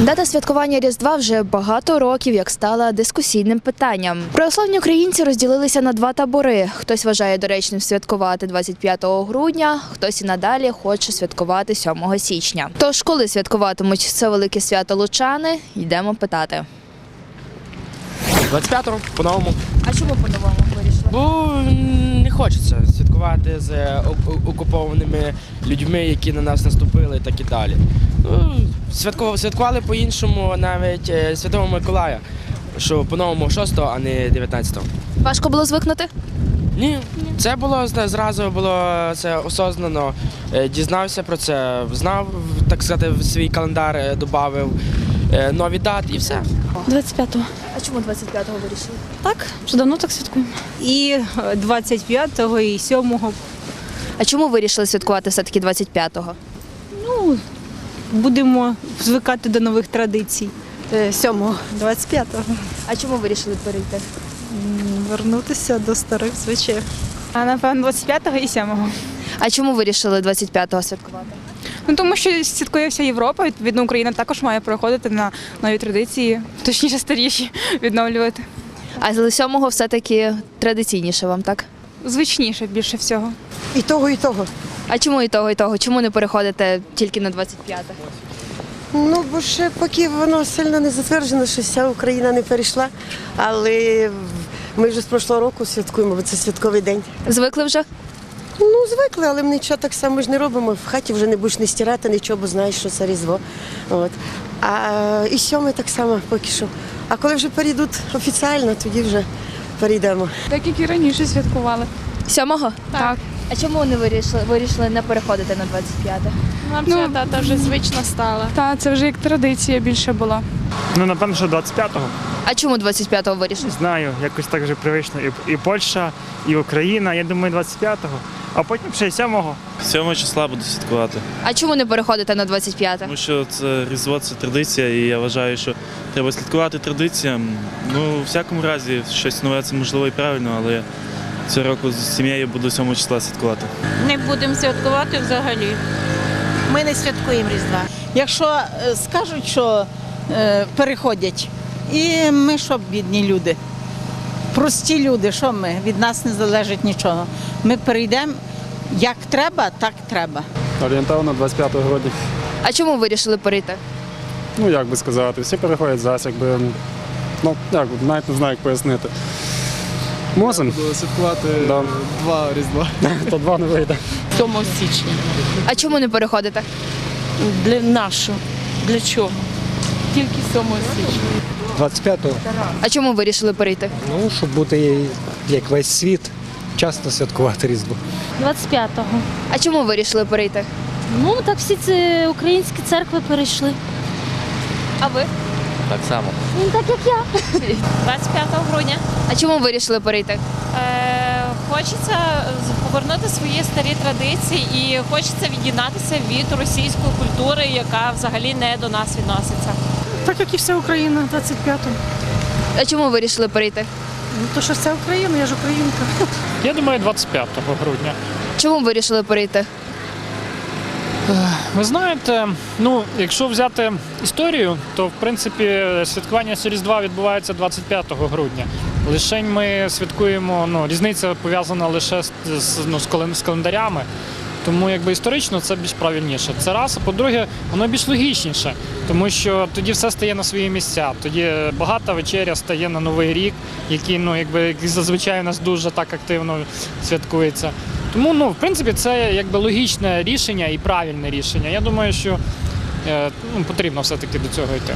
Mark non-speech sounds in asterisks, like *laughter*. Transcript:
Дата святкування Різдва вже багато років як стала дискусійним питанням. Православні українці розділилися на два табори. Хтось вважає доречним святкувати 25 грудня, хтось і надалі хоче святкувати 7 січня. Тож, коли святкуватимуть це велике свято лучани, йдемо питати. 25-го, по-новому. А чому по-новому вирішили? Бо не хочеться святкувати з е, окупованими людьми, які на нас наступили, так і далі. Ну, святкували по-іншому навіть е, Святого Миколая, що по-новому 6-го, а не 19-го. Важко було звикнути? Ні, це було зразу було це осознано. Е, Дізнався про це, знав, так сказати, в свій календар додав нові дати і все. 25-го. А чому 25-го вирішили? Так, вже давно так святкуємо. і е, 25-го, і 7-го. А чому вирішили святкувати все-таки 25-го? Ну, будемо звикати до нових традицій. 7-го, 25-го. А чому вирішили перейти? Вернутися до старих звичаїв. А напевно 25-го і 7-го. А чому вирішили 25-го святкувати? Ну тому що святкує вся Європа, відповідно Україна також має переходити на нові традиції, точніше старіші *laughs* відновлювати. А з 7-го все-таки традиційніше вам, так? Звичніше більше всього. І того, і того. А чому і того, і того? Чому не переходите тільки на 25-те? Ну, бо ще поки воно сильно не затверджено, що вся Україна не перейшла. Але ми вже з прошлого року святкуємо, бо це святковий день. Звикли вже? Ну, звикли, але ми нічого так само ж не робимо. В хаті вже не будеш не стирати нічого, бо знаєш, що це різдво. От. А і сьомий так само поки що. А коли вже перейдуть офіційно, тоді вже перейдемо. Так як і раніше святкували. 7-го? Так. А чому вони вирішили, вирішили не переходити на 25-те? Нам Ну, ця дата вже звична стала. Так, це вже як традиція більше була. Ну, напевно, що 25-го. А чому 25-го вирішили? Не Знаю, якось так вже привично. І, і Польща, і Україна. Я думаю, 25-го. А потім ще 7-го. 7 числа буду святкувати, А чому не переходите на 25-те? тому що це різдво це традиція, і я вважаю, що треба слідкувати традиціям. Ну, у всякому разі, щось нове це можливо і правильно, але цього року з сім'єю буду 7 числа святкувати. Не будемо святкувати взагалі. Ми не святкуємо Різдва. Якщо е, скажуть, що е, переходять, і ми що бідні люди? Прості люди, що ми? Від нас не залежить нічого. Ми перейдемо як треба, так треба. Орієнтовно 25 грудня. А чому вирішили перейти? Ну як би сказати, всі переходять зараз, якби. Ну, як, навіть не знаю, як пояснити. Мусим. святкувати Да. два різдва. *laughs* То два не вийде. 7 січня. А чому не переходите? Для нашого. Для чого? Тільки 7 січня. 25-го, А чому вирішили перейти? ну, щоб бути як весь світ, часто святкувати Різдво. 25-го. А чому вирішили перейти? Ну так всі ці українські церкви перейшли. А ви? Так само. Ну так як я. 25 грудня. А чому вирішили перейти? Е, хочеться повернути свої старі традиції і хочеться від'єднатися від російської культури, яка взагалі не до нас відноситься. Так як і вся Україна, 25-го. А чому вирішили перейти? Ну, то що вся Україна, я ж українка. Я думаю, 25 грудня. Чому вирішили перейти? Ви знаєте, ну, якщо взяти історію, то в принципі святкування Різдва відбувається 25 грудня. Лише ми святкуємо, ну, різниця пов'язана лише з, ну, з календарями. Тому якби історично це більш правильніше. Це раз, а по-друге, воно більш логічніше, тому що тоді все стає на свої місця. Тоді багата вечеря стає на новий рік, який ну якби зазвичай у нас дуже так активно святкується. Тому ну в принципі це якби логічне рішення і правильне рішення. Я думаю, що е, ну, потрібно все таки до цього йти.